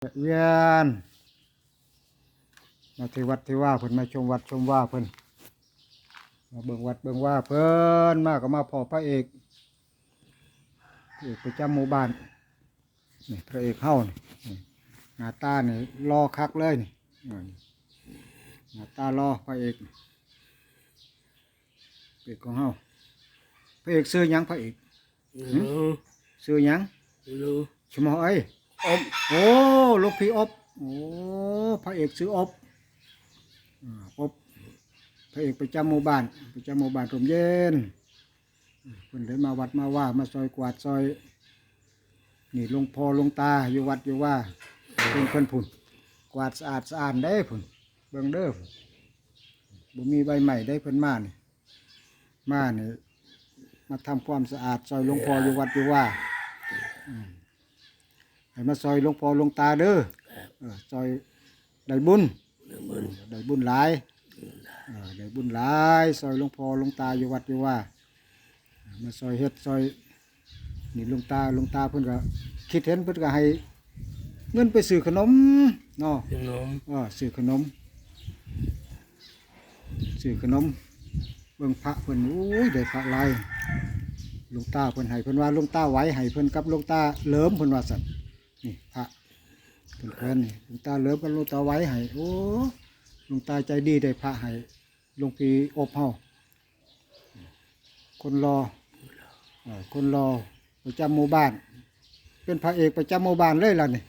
เวียนมาที่วัดที่ว่าเพิ่นมาชมวัดชมว่าเพิ่นมาเบิ่งวัดเบิ่งว่าเพิ่นมาก็มาพอพระเอกพระเอกประจำหมู่บ้านนี่พระเอกเฮานี่นี่หน้าตานี่รอคักเลยนี่นี่หน้าตารอพระเอกพระเอกของเฮาพระเอกซื้อหยังพระเอกรู้ซื้อหยังรู้ชมอเอ้ย อมโอ้ลูกพี่อบโอ้พระเอกซื้ออบอบพระเอกประจำหมู่บ้านประจำหมู่บ้านร่มเย็นเพิ่นเลยมาวัดมาว่ามาซอยกวาดซอย นี่ลงพอลงตาอยู่วัดอยู่ว่าเพิ่นเพิ่นพุ่นกวาดสะอาดสะอาดได้พุ่นเบิ่งเด้อพุ่นบ่มีใบใหม่ได้เพิ่นมานี่มานี่มาทำความสะอาดซอยลงพออยู่วัดอยู่ว่า ให้มาซอยหลวงพ่อหลวงตาเด้อเออซอยได้บุญน้ำมันได้บุญหลายเออได้บุญหลายซอยหลวงพ่อหลวงตาอยู่วัดอยู่ว่า มาซอยเฮ็ดซอยนี่หลวงตาหลวงตาเพิ่นก็คิดเห็นเพิ่นก็ให้เงินไปซื้อขนมเนาะขนมเออซื้อขนมซื้อขนมเบิ่งพระเพิ่นโอ้ยได้พระหลายหลวงตาเพิ่นให้เพิ่นว่าหลวงตาไหวให้เพิ่นกับหลวงตาเหลิมเพิ่นว่าซั่น นี่พระเพิ่นเพิ่นนี่หลวงตาเหลิมกับหลวงตาไหวให้โอ้หลวงตาใจดีได้พระให้หลวงพี่อบเฮาคนรอเออคนรอประจำหมู่บ้าน เป็นพระเอกประจำหมู่บ้านเลยล่ะนี่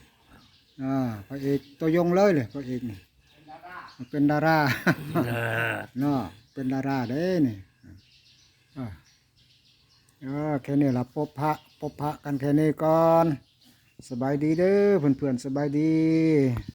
อ่าพระเอกตัวยงเลยเลยพระเอกนี่เป็นดาราน่าเนาะเป็นดาราเด้นี่อ่าเออแค่นี้ละพบพระพบพระกันแค่นี้ก่อน สบายดีเด้อเพื่อนๆสบายดี